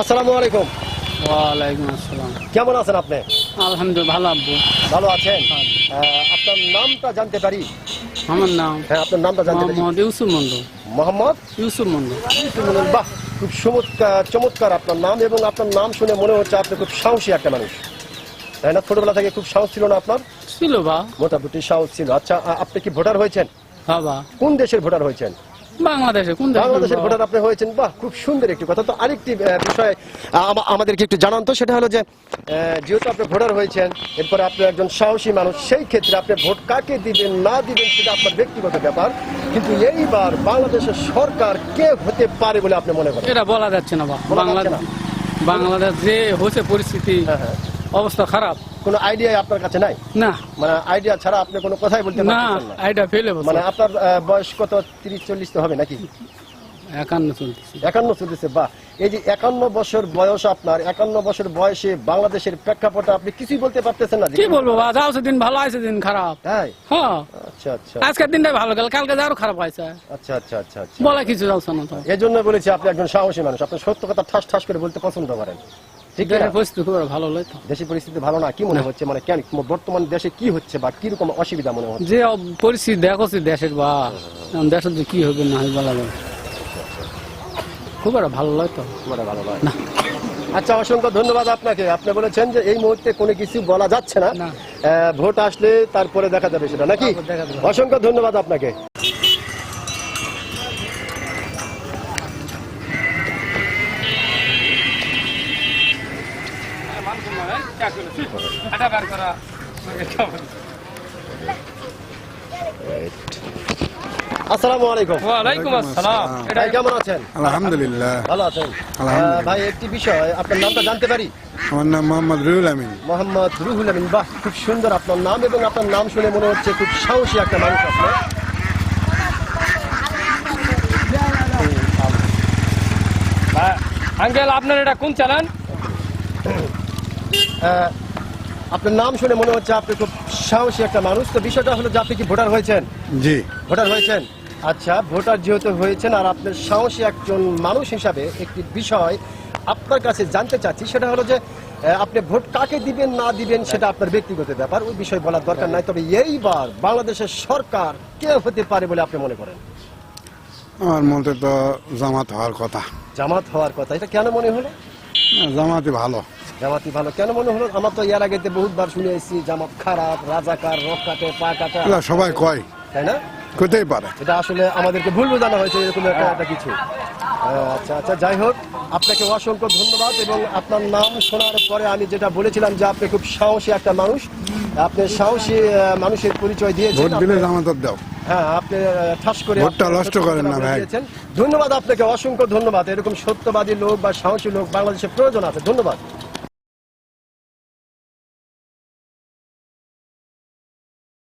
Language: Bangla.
আসসালামু আলাইকুম। ওয়ালাইকুম আসসালাম। কেমন আছেন আপনি? আলহামদুলিল্লাহ ভালো আব্বু। ভালো আছেন? আপনার নামটা জানতে পারি? আমার নাম হ্যাঁ আপনার নামটা জানতে পারি। মোহাম্মদ ইউসুফ মন্ডল মোহাম্মদ? ইউসুফ মন্ডল ইউসুফ মন্ডল। বাহ খুব চমৎকার চমৎকার আপনার নাম এবং আপনার নাম শুনে মনে হচ্ছে আপনি খুব সাহসী একটা মানুষ। তাই না? ছোটবেলা থেকে খুব সাহস ছিল না আপনার? ছিল বা। মোটামুটি সাহস ছিল। আচ্ছা আপনি কি ভোটার হয়েছেন? বাবা। কোন দেশের ভোটার হয়েছেন? বাংলাদেশে কোন বাংলাদেশের ভোটার আপনি হয়েছেন। বাহ খুব সুন্দর একটি কথা। তো আরেকটি বিষয় আমাদেরকে একটু জানান তো সেটা হলো যে যেহেতু আপনি ভোটার হয়েছেন এরপরে আপনি একজন সাহসী মানুষ সেই ক্ষেত্রে আপনি ভোট কাকে দিবেন না দিবেন সেটা আপনার ব্যক্তিগত ব্যাপার। কিন্তু এইবার বাংলাদেশের সরকার কে হতে পারে বলে আপনি মনে করেন? এটা বলা যাচ্ছে না বাংলাদেশ বাংলাদেশ যে হয়েছে পরিস্থিতি হ্যাঁ, হ্যাঁ। অবস্থা খারাপ। কোনো আইডিয়া আপনার কাছে নাই? না। মানে আইডিয়া ছাড়া আপনি কোনো কথাই বলতে না এটা ফেলে। মানে আপনার বয়স কত? তিরিশ চল্লিশ তো হবে নাকি? একান্ন চলতেছে। একান্ন চলতেছে বা এই যে একান্ন বছর বয়স আপনার একান্ন বছর বয়সে বাংলাদেশের প্রেক্ষাপটে আপনি কিছুই বলতে পারতেছেন না কি বলব বা যাও দিন ভালো আছে দিন খারাপ। তাই? হ্যাঁ। আচ্ছা আচ্ছা। আজকের দিনটা ভালো গেল কালকে আরও খারাপ হয়েছে। আচ্ছা আচ্ছা আচ্ছা আচ্ছা। বলা কিছু যাচ্ছে না তো। এই জন্য বলেছি আপনি একজন সাহসী মানুষ আপনি সত্য কথা ঠাস ঠাস করে বলতে পছন্দ করেন। ঠিক না পরিস্থিতি খুব ভালো তো। দেশের পরিস্থিতি ভালো না কি মনে হচ্ছে? মানে কেন বর্তমান দেশে কি হচ্ছে বা কি রকম অসুবিধা মনে হচ্ছে? যে পরিস্থিতি দেখছি দেশের বা দেশের যে কি হবে না বলা যাবে খুব একটা ভালো তো। ভালো নয়। আচ্ছা অসংখ্য ধন্যবাদ আপনাকে। আপনি বলেছেন যে এই মুহূর্তে কোনো কিছু বলা যাচ্ছে না। না। ভোট আসলে তারপরে দেখা যাবে সেটা নাকি। অসংখ্য ধন্যবাদ আপনাকে। আসসালামু আলাইকুম। ওয়ালাইকুম আসসালাম। এটা কেমন আছেন? আলহামদুলিল্লাহ। ভালো আছেন? আলহামদুলিল্লাহ। ভাই একটি বিষয় আপনার নামটা জানতে পারি? আমার নাম মোহাম্মদ রুহুল আমিন। মোহাম্মদ রুহুল আমিন। বাহ খুব সুন্দর আপনার নাম এবং আপনার নাম শুনে মনে হচ্ছে খুব সাহসী একটা মানুষ আপনার আঙ্কেল আপনার এটা কোন চালান আপনার নাম শুনে মনে হচ্ছে আপনি খুব সাহসী একটা মানুষ। তো বিষয়টা হলো যে আপনি কি ভোটার হয়েছেন? জি। ভোটার হয়েছেন? আচ্ছা ভোটার যেহেতু হয়েছেন আর আপনার সাহসী একজন মানুষ হিসাবে একটি বিষয় আপনার কাছে জানতে চাচ্ছি সেটা হলো যে আপনি ভোট কাকে দিবেন না দিবেন সেটা আপনার ব্যক্তিগত ব্যাপার। ওই বিষয় বলার দরকার নাই তবে এইবার বাংলাদেশের সরকার কে হতে পারে বলে আপনি মনে করেন? আমার মতে তো জামাত হওয়ার কথা। জামাত হওয়ার কথা এটা কেন মনে হলো? জামাতই ভালো। জামাতি ভালো। কেন মনে হলো? আমার তো এর আগে বহুতবার শুনে এসেছি জামাত খারাপ রাজাকার রক কাটে পা কাটা। সবাই কয়। তাই না? কোথায় পারে। এটা আসলে আমাদেরকে ভুল বোঝানো হয়েছে এরকম একটা একটা কিছু। আচ্ছা আচ্ছা যাই হোক আপনাকে অসংখ্য ধন্যবাদ এবং আপনার নাম শোনার পরে আমি যেটা বলেছিলাম যে আপনি খুব সাহসী একটা মানুষ। আপনি সাহসী মানুষের পরিচয় দিয়েছেন। ভোট দিলে জামাতত দাও। হ্যাঁ আপনি ঠাস করে ভোটটা নষ্ট করেন না, ভাই। ধন্যবাদ আপনাকে অসংখ্য ধন্যবাদ। এরকম সত্যবাদী লোক বা সাহসী লোক বাংলাদেশে প্রয়োজন আছে। ধন্যবাদ।